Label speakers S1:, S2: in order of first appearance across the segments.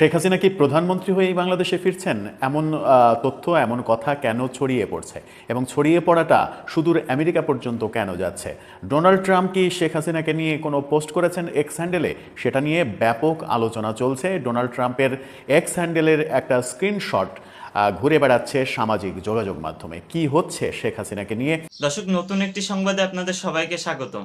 S1: শেখ হাসিনা কি প্রধানমন্ত্রী হয়েই বাংলাদেশে ফিরছেন? এমন তথ্য, এমন কথা কেন ছড়িয়ে পড়ছে? এবং ছড়িয়ে পড়াটা সুদূর আমেরিকা পর্যন্ত কেন যাচ্ছে? ডোনাল্ড ট্রাম্প কি শেখ হাসিনাকে নিয়ে কোনো পোস্ট করেছেন এক্স হ্যান্ডেলে সেটা নিয়ে ব্যাপক আলোচনা চলছে। ডোনাল্ড ট্রাম্পের এক্স হ্যান্ডেলের একটা স্ক্রিনশট ঘুরে বেড়াচ্ছে সামাজিক যোগাযোগ মাধ্যমে। কি হচ্ছে শেখ হাসিনাকে নিয়ে?
S2: দর্শক, নতুন একটি সংবাদে আপনাদের সবাইকে স্বাগতম।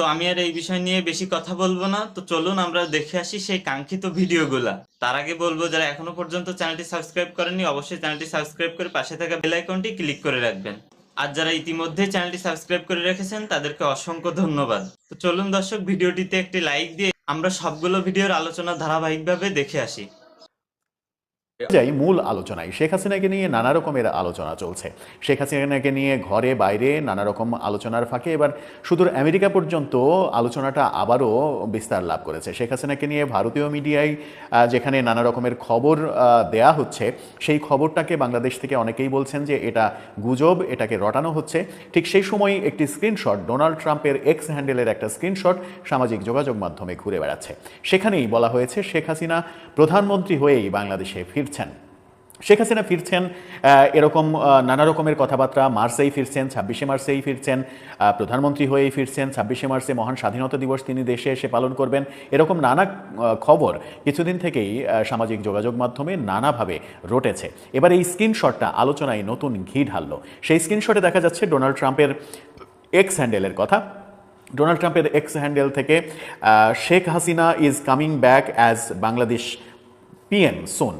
S2: তো আমি আর এই বিষয় নিয়ে বেশি কথা বলব না। তো চলুন আমরা দেখে আসি সেই কাঙ্ক্ষিত ভিডিওগুলা। তার আগে বলব, যারা এখনও পর্যন্ত চ্যানেলটি সাবস্ক্রাইব করেননি, অবশ্যই চ্যানেলটি সাবস্ক্রাইব করে পাশে থাকা বেল আইকনটি ক্লিক করে রাখবেন। আর যারা ইতিমধ্যে চ্যানেলটি সাবস্ক্রাইব করে রেখেছেন, তাদেরকে অসংখ্য ধন্যবাদ। তো চলুন দর্শক, ভিডিওটিতে একটি লাইক দিয়ে আমরা সবগুলো ভিডিওর আলোচনা ধারাবাহিকভাবে দেখে আসি।
S1: যাই, মূল আলোচনায় শেখ হাসিনাকে নিয়ে নানা রকমের আলোচনা চলছে। শেখ হাসিনাকে নিয়ে ঘরে বাইরে নানা রকম আলোচনার ফাঁকে এবার সুদূর আমেরিকা পর্যন্ত আলোচনাটা আবারও বিস্তার লাভ করেছে। শেখ হাসিনাকে নিয়ে ভারতীয় মিডিয়ায় যেখানে নানা রকমের খবর দেয়া হচ্ছে, সেই খবরটাকে বাংলাদেশ থেকে অনেকেই বলছেন যে এটা গুজব, এটাকে রটানো হচ্ছে। ঠিক সেই সময় একটি স্ক্রিনশট, ডোনাল্ড ট্রাম্পের এক্স হ্যান্ডেলের একটা স্ক্রিনশট সামাজিক যোগাযোগ মাধ্যমে ঘুরে বেড়াচ্ছে। সেখানেই বলা হয়েছে, শেখ হাসিনা প্রধানমন্ত্রী হয়েই বাংলাদেশে ফিরছেন। শেখ হাসিনা ফিরছেন এরকম নানা রকমের কথাবার্তা, মার্চেই ফিরছেন, ছাব্বিশে মার্চেই ফিরছেন প্রধানমন্ত্রী হয়েই ফিরছেন, ছাব্বিশে মার্চে মহান স্বাধীনতা দিবস তিনি দেশে এসে পালন করবেন, এরকম নানা খবর কিছুদিন থেকেই সামাজিক যোগাযোগ মাধ্যমে নানাভাবে রটেছে। এবার এই স্ক্রিনশটটা আলোচনায় নতুন ঘি ঢাললো। সেই স্ক্রিনশটে দেখা যাচ্ছে ডোনাল্ড ট্রাম্পের এক্স হ্যান্ডেলের কথা। ডোনাল্ড ট্রাম্পের এক্স হ্যান্ডেল থেকে Sheikh Hasina is coming back as Bangladesh PM soon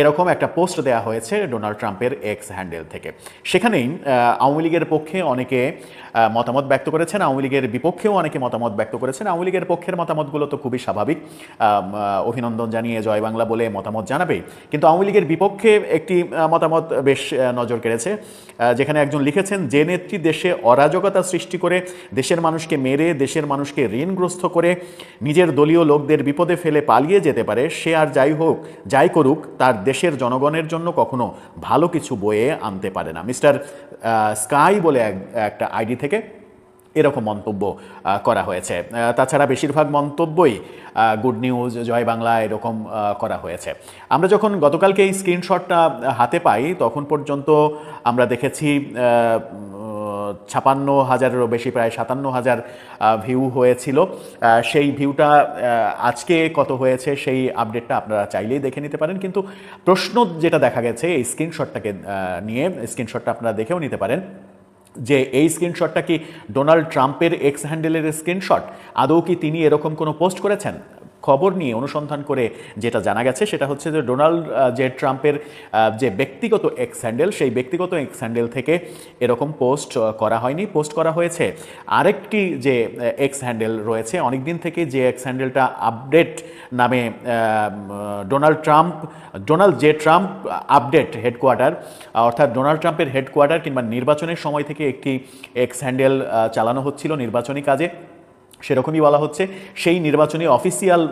S1: এরকম একটা পোস্ট দেওয়া হয়েছে ডোনাল্ড ট্রাম্পের এক্স হ্যান্ডেল থেকে। সেখানেই আওয়ামী লীগের পক্ষে অনেকে মতামত ব্যক্ত করেছেন, আওয়ামী লীগের বিপক্ষেও অনেকে মতামত ব্যক্ত করেছেন। আওয়ামী লীগের পক্ষের মতামতগুলো তো খুবই স্বাভাবিক। অভিনন্দন জানিয়ে জয় বাংলা বলে মতামত জানাবেই। কিন্তু আওয়ামী লীগের বিপক্ষে একটি মতামত বেশ নজর কেড়েছে। যেখানে একজন লিখেছেন, যে নেত্রী দেশে অরাজকতা সৃষ্টি করে, দেশের মানুষকে মেরে, দেশের মানুষকে ঋণগ্রস্ত করে, নিজের দলীয় লোকদের বিপদে ফেলে পালিয়ে যেতে পারে, সে আর যাই হোক, যাই করুক, তার দেশের জনগণের জন্য কখনো ভালো কিছু বয়ে আনতে পারে না। মিস্টার স্কাই বলে একটা আইডি থেকে এরকম মন্তব্য করা হয়েছে। তাছাড়া বেশিরভাগ মন্তব্যই গুড নিউজ জয় বাংলা এরকম করা হয়েছে। আমরা যখন গতকালকে এই স্ক্রিনশটটা হাতে পাই, তখন পর্যন্ত আমরা দেখেছি ছাপান্ন হাজারেরও বেশি, প্রায় সাতান্ন হাজার ভিউ হয়েছিল। সেই ভিউটা আজকে কত হয়েছে সেই আপডেটটা আপনারা চাইলেই দেখে নিতে পারেন। কিন্তু প্রশ্ন যেটা দেখা গেছে, এই স্ক্রিনশটটাকে নিয়ে স্ক্রিনশটটা আপনারা দেখেও নিতে পারেন যে এই স্ক্রিনশটটা কি ডোনাল্ড ট্রাম্পের এক্স হ্যান্ডেলের স্ক্রিনশট আদৌ কি তিনি এরকম কোনো পোস্ট করেছেন? খবর নিয়ে অনুসন্ধান করে যেটা জানা গেছে সেটা হচ্ছে যে ডোনাল্ড যে ট্রাম্পের যে ব্যক্তিগত এক্স হ্যান্ডেল, সেই ব্যক্তিগত এক্স হ্যান্ডেল থেকে এরকম পোস্ট করা হয়নি। পোস্ট করা হয়েছে আরেকটি যে এক্স হ্যান্ডেল রয়েছে। অনেক দিন থেকে যে এক্স হ্যান্ডেলটা আপডেট নামে Donald Trump, Donald J Trump update headquarter, অর্থাৎ ডোনাল্ড ট্রাম্পের হেডকোয়ার্টার কিংবা নির্বাচনের সময় থেকে একটি এক্স হ্যান্ডেল চালানো হচ্ছিল নির্বাচনী কাজে। সেরকমই বলা হচ্ছে। সেই নির্বাচনী অফিসিয়াল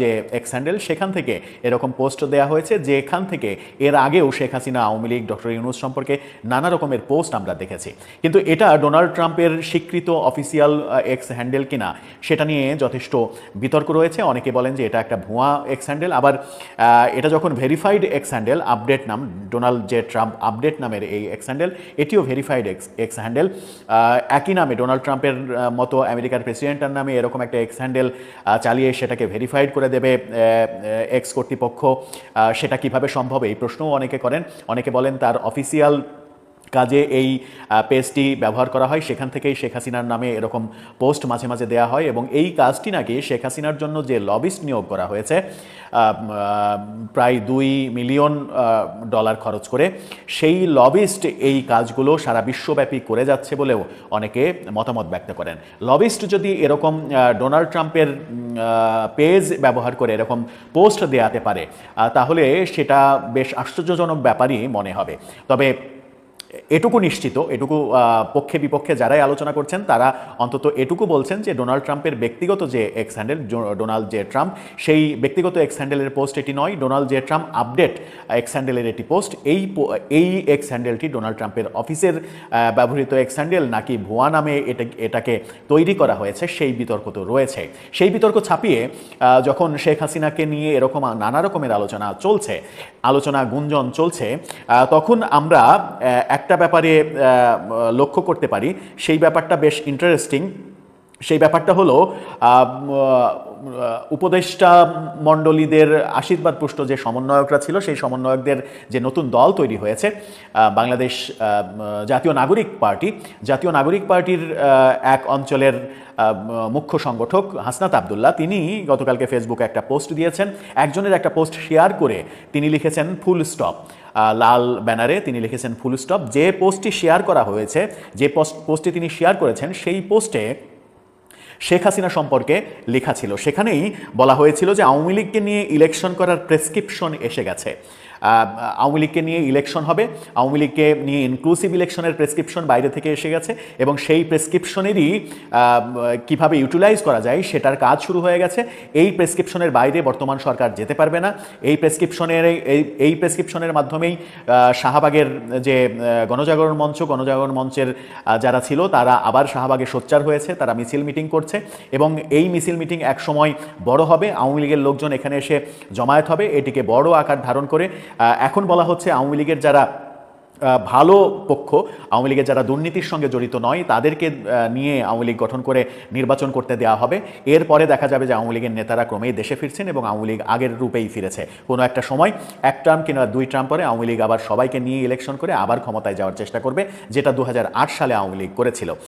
S1: যে এক্স হ্যান্ডেল সেখান থেকে এরকম পোস্ট দেওয়া হয়েছে, যেখান থেকে এর আগেও শেখ হাসিনা, আওয়ামী লীগ, ডক্টর ইউনুস সম্পর্কে নানা রকমের পোস্ট আমরা দেখেছি। কিন্তু এটা ডোনাল্ড ট্রাম্পের স্বীকৃত অফিসিয়াল এক্স হ্যান্ডেল কিনা, সেটা নিয়ে যথেষ্ট বিতর্ক রয়েছে। অনেকে বলেন যে এটা একটা ভুয়া এক্স হ্যান্ডেল আবার এটা যখন ভেরিফাইড এক্স হ্যান্ডেল আপডেট নাম, ডোনাল্ড জে ট্রাম্প আপডেট নামের এই এক্স হ্যান্ডেল এটিও ভেরিফাইড এক্স এক্স হ্যান্ডেল একই নামে ডোনাল্ড ট্রাম্পের মতো আমেরিকার প্রেসিডেন্টের নামে এরকম একটা এক্স হ্যান্ডেল চালিয়ে সেটাকে ভেরিফাইড করে দেবে এক্স কর্তৃপক্ষ। সেটা কীভাবে সম্ভব এই প্রশ্নও অনেকে করেন। অনেকে বলেন তার অফিসিয়াল কাজে এই পেজটি ব্যবহার করা হয়। সেখান থেকেই শেখ হাসিনার নামে এরকম পোস্ট মাঝে মাঝে দেওয়া হয় এবং এই কাজটি নাকি শেখ হাসিনার জন্য যে লবিস্ট নিয়োগ করা হয়েছে প্রায় দুই মিলিয়ন ডলার খরচ করে, সেই লবিস্ট এই কাজগুলো সারা বিশ্বব্যাপী করে যাচ্ছে বলেও অনেকে মতামত ব্যক্ত করেন। লবিস্ট যদি এরকম ডোনাল্ড ট্রাম্পের পেজ ব্যবহার করে এরকম পোস্ট দেওয়াতে পারে তাহলে সেটা বেশ আশ্চর্যজনক ব্যাপারই মনে হবে। তবে এটুকু নিশ্চিত, এটুকু পক্ষে বিপক্ষে যারাই আলোচনা করছেন, তারা অন্তত এটুকু বলছেন যে ডোনাল্ড ট্রাম্পের ব্যক্তিগত যে X handle Donald J Trump, সেই ব্যক্তিগত এক্স হ্যান্ডেলের পোস্ট এটি নয়, Donald J Trump update X হ্যান্ডেলের একটি পোস্ট, এই এই এক্স হ্যান্ডেলটি ডোনাল্ড ট্রাম্পের অফিসের ব্যবহৃত এক্স হ্যান্ডেল নাকি ভুয়া নামে এটা এটাকে তৈরি করা হয়েছে, সেই বিতর্ক তো রয়েছে। সেই বিতর্ক ছাপিয়ে যখন শেখ হাসিনাকে নিয়ে এরকম নানা রকমের আলোচনা চলছে, আলোচনা গুঞ্জন চলছে তখন আমরা একটা ব্যাপারে লক্ষ্য করতে পারি। সেই ব্যাপারটা বেশ ইন্টারেস্টিং সেই ব্যাপারটা হলো উপদেষ্টা মণ্ডলীদের আশীর্বাদ পুষ্ট যে সমন্বয়করা ছিল, সেই সমন্বয়কদের যে নতুন দল তৈরি হয়েছে বাংলাদেশ জাতীয় নাগরিক পার্টি, জাতীয় নাগরিক পার্টির এক অঞ্চলের মুখ্য সংগঠক হাসনাত আবদুল্লাহ, তিনি গতকালকে ফেসবুকে একটা পোস্ট দিয়েছেন। একজনের একটা পোস্ট শেয়ার করে তিনি লিখেছেন, ফুল স্টপ। লাল ব্যানারে তিনি লিখেছেন ফুল স্টপ যে পোস্টটি শেয়ার করা হয়েছে, যে পোস্ট পোস্টটি তিনি শেয়ার করেছেন, সেই পোস্টে শেখ হাসিনা সম্পর্কে লেখা ছিল। সেখানেই বলা হয়েছিল যে আওয়ামী লীগকে নিয়ে ইলেকশন করার প্রেসক্রিপশন এসে গেছে। আওয়ামী লীগকে নিয়ে ইলেকশন হবে। আওয়ামী লীগকে নিয়ে ইনক্লুসিভ ইলেকশনের প্রেসক্রিপশন বাইরে থেকে এসে গেছে এবং সেই প্রেসক্রিপশনেরই কীভাবে ইউটিলাইজ করা যায় সেটার কাজ শুরু হয়ে গেছে। এই প্রেসক্রিপশনের বাইরে বর্তমান সরকার যেতে পারবে না। এই প্রেসক্রিপশনের এই প্রেসক্রিপশনের মাধ্যমেই শাহবাগের যে গণজাগরণ মঞ্চ, গণজাগরণ মঞ্চের যারা ছিল তারা আবার শাহবাগে সোচ্চার হয়েছে, তারা মিছিল মিটিং করছে এবং এই মিছিল মিটিং এক সময় বড় হবে। আওয়ামী লীগের লোকজন এখানে এসে জমায়েত হবে। এটিকে বড় আকার ধারণ করে এখন বলা হচ্ছে আওয়ামী লীগের যারা ভালো পক্ষ, আওয়ামী লীগের যারা দুর্নীতির সঙ্গে জড়িত নয়, তাদেরকে নিয়ে আওয়ামী লীগ গঠন করে নির্বাচন করতে দেওয়া হবে। এরপরে দেখা যাবে যে আওয়ামী লীগের নেতারা ক্রমেই দেশে ফিরছেন এবং আওয়ামী লীগ আগের রূপেই ফিরেছে। কোনো একটা সময় এক টার্ম কিংবা দুই টার্ম পরে আওয়ামী লীগ আবার সবাইকে নিয়ে ইলেকশন করে আবার ক্ষমতায় যাওয়ার চেষ্টা করবে, যেটা দু হাজার আট সালে আওয়ামী লীগ করেছিল।